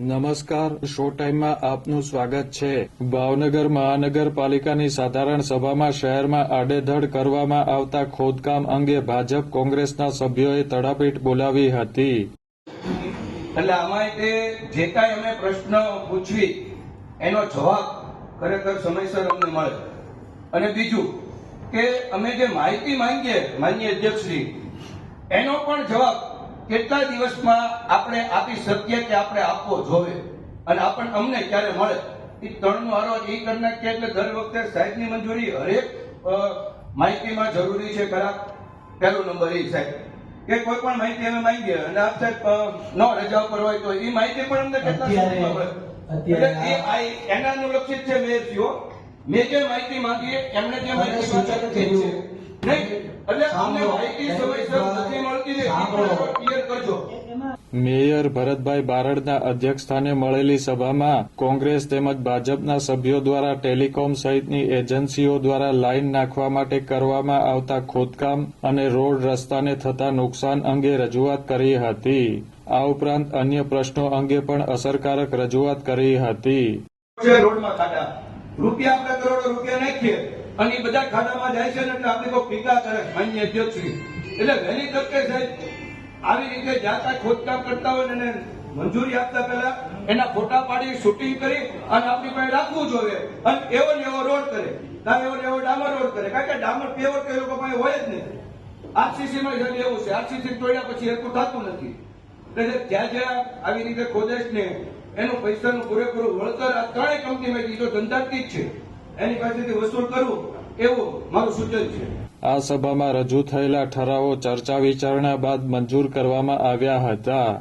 નમસ્કાર, શો ટાઈમમાં આપનું સ્વાગત છે. ભાવનગર મહાનગરપાલિકાની સાધારણ સભામાં શહેરમાં આડેધડ કરવામાં આવતા ખોદકામ અંગે ભાજપ કોંગ્રેસના સભ્યોએ તડાપીટ બોલાવી હતી. એટલે આમાં તે જે કાંઈ અમે પ્રશ્ન પૂછવી એનો જવાબ ખરેખર સમયસર અમને મળે. અને બીજું કે અમે જે માહિતી માંગીએ માન્ય અધ્યક્ષશ્રી, એનો પણ જવાબ કેટલા દિવસમાં આપણે આપી શકીએ કે આપણે આપવો જોવે અને આપણને અમને ક્યારે મળે? એ ત્રણનો આરો એ કરી નાખીએ એટલે દર વખતે સાહેબની મંજૂરી હરેક માહિતીમાં જરૂરી છે ખરા? પહેલો નંબર એ સાહેબ. કે કોઈ પણ માહિતી અમે માંગીએ અને આપ સાહેબ ન રજા ઉપર હોય તો એ માહિતી પણ અમને કેટલા એના અનુલક્ષિત છે મેયરશ્રીઓ. મેં જે માહિતી માંગી એમને જે માહિતી નહીં? મેયર ભરતભાઈ બારડના અધ્યક્ષસ્થાને મળેલી સભામાં કોંગ્રેસ તેમજ ભાજપના સભ્યો દ્વારા ટેલિકોમ સહિતની એજન્સીઓ દ્વારા લાઇન નાખવા માટે કરવામાં આવતા ખોદકામ અને રોડ રસ્તાને થતા નુકસાન અંગે રજૂઆત કરી હતી. આ ઉપરાંત અન્ય પ્રશ્નો અંગે પણ અસરકારક રજૂઆત કરી હતી. રૂપિયા કરોડો રૂપિયા નાખીએ. અને એ બધા ખાતામાં જાય છે ને એટલે આપણે કોઈ ટીકા કરે માન્ય અધ્યક્ષશ્રી એટલે વહેલી તકે સાહેબ, આવી રીતે જાતા ખોદકામ કરતા હોય ને મંજૂરી આપતા પહેલા એના ફોટા પાડી શૂટિંગ કરી અને આપણી પાસે રાખવું જોઈએ અને એવો ને એવો રોડ કરે. કાં એવો ને એવો ડામર રોડ કરે. કારણ કે ડામર પેવર તો એ લોકો પાસે હોય જ નહીં. આરસીસી માં એવું છે. આરસીસી તોડ્યા પછી એટલું થતું નથી. એટલે જ્યાં જ્યાં આવી રીતે ખોદેશ ને એનું પૈસાનું પૂરેપૂરું વળતર આ ત્રણેય કંપનીમાં બીજો ધંધાથી જ છે. એની પાસેથી વસૂલ કરવું એવું મારું સૂચન છે. આ સભામાં રજૂ થયેલા ઠરાવો ચર્ચા વિચારણા બાદ મંજૂર કરવામાં આવ્યા હતા.